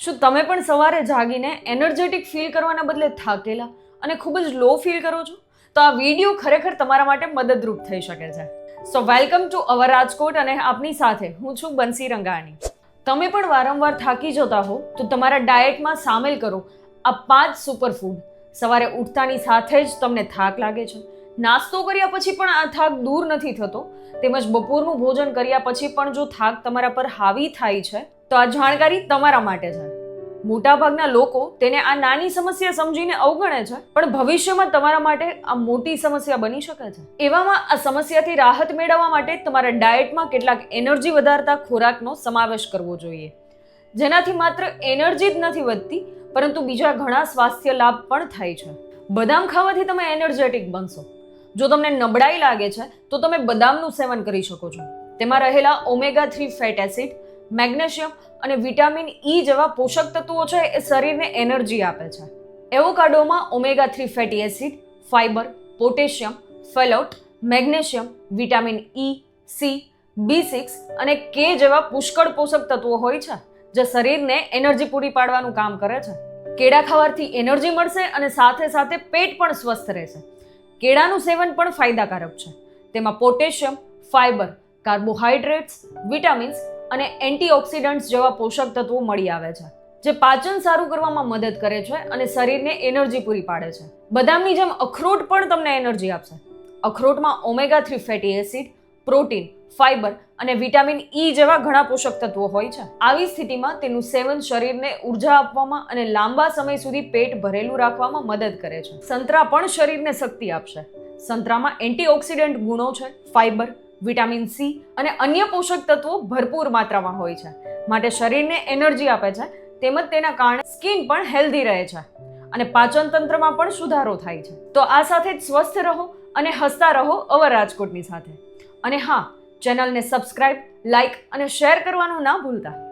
શું તમે પણ સવારે જાગીને એનર્જેટિક ફીલ કરવાના બદલે થાકેલા અને ખૂબ જ લો ફીલ કરો છો? તો આ વીડિયો ખરેખર તમારા માટે મદદરૂપ થઈ શકે છે. So welcome to our Rajkot અને આપની સાથે હું છું બંસી રંગાણી. તમે પણ વારંવાર થાકી જતા હો, તો તમારા ડાયટમાં સામેલ કરો આ પાંચ સુપરફૂડ સવારે ઉઠતાની સાથે જ તમને થાક લાગે છે. નાસ્તો કર્યા પછી પણ આ થાક દૂર નથી થતો. તેમજ બપોરનું ભોજન કર્યા પછી પણ જો થાક તમારા પર હાવી થાય છે તો આ જાણકારી તમારા માટે છે. મોટાભાગના લોકો તેને આ નાની સમસ્યા સમજીને અવગણે છે, પણ ભવિષ્યમાં તમારા માટે આ મોટી સમસ્યા બની શકે છે. એવામાં આ સમસ્યાથી રાહત મેળવવા માટે તમારા ડાયટમાં કેટલાક એનર્જી વધારતા ખોરાકનો સમાવેશ કરવો જોઈએ. જેનાથી માત્ર એનર્જી જ નથી વધતી, પરંતુ બીજા ઘણા સ્વાસ્થ્ય લાભ પણ થાય છે. બદામ ખાવાથી તમે એનર્જેટિક બનશો. જો તમને નબળાઈ લાગે છે, તો તમે બદામનું સેવન કરી શકો છો. તેમાં રહેલા omega three fat acid magnesium અને વિટામિન ઈ જેવા પોષક તત્વો છે એ શરીરને એનર્જી આપે છે. એવોકાડોમાં omega three fatty acid, fibre, potassium, folate, magnesium, vitamin E C B six અને કે જેવા પુષ્કળ પોષક તત્વો હોય છે, જે શરીરને એનર્જી પૂરી પાડવાનું કામ કરે છે. કેળા ખાવાથી એનર્જી મળશે અને સાથે સાથે પેટ પણ સ્વસ્થ રહેશે. કેળાનું સેવન પણ ફાયદાકારક છે. તેમાં પોટેશિયમ, ફાઇબર કાર્બોહાઈડ્રેટ્સ વિટામિન્સ અને એન્ટીઓક્સિડન્ટ્સ જેવા પોષક તત્વો મળી આવે છે, જે પાચન સારું કરવામાં મદદ કરે છે અને શરીરને એનર્જી પૂરી પાડે છે. બદામની જેમ અખરોટ પણ તમને એનર્જી આપશે. અખરોટમાં omega three fatty acid, protein, fibre અને વિટામિન ઈ જેવા ઘણા પોષક તત્વો હોય છે. આવી સ્થિતિમાં તેનું સેવન શરીરને ઊર્જા આપવામાં અને લાંબા સમય સુધી પેટ ભરેલું રાખવામાં મદદ કરે છે. સંતરા પણ શરીરને શક્તિ આપશે. સંતરામાં એન્ટીઓક્સિડન્ટ ગુણો છે, ફાઇબર વિટામિન સી અને અન્ય પોષક તત્વો ભરપૂર માત્રામાં હોય છે. માટે શરીરને એનર્જી આપે છે, તેમજ તેના કારણે સ્કિન પણ હેલ્ધી રહે છે અને પાચન તંત્રમાં પણ સુધારો થાય છે. તો આ સાથે જ સ્વસ્થ રહો અને હસતા રહો અવર રાજકોટની સાથે. અને હા, ચેનલને સબસ્ક્રાઇબ, લાઇક અને શેર કરવાનું ના ભૂલતા.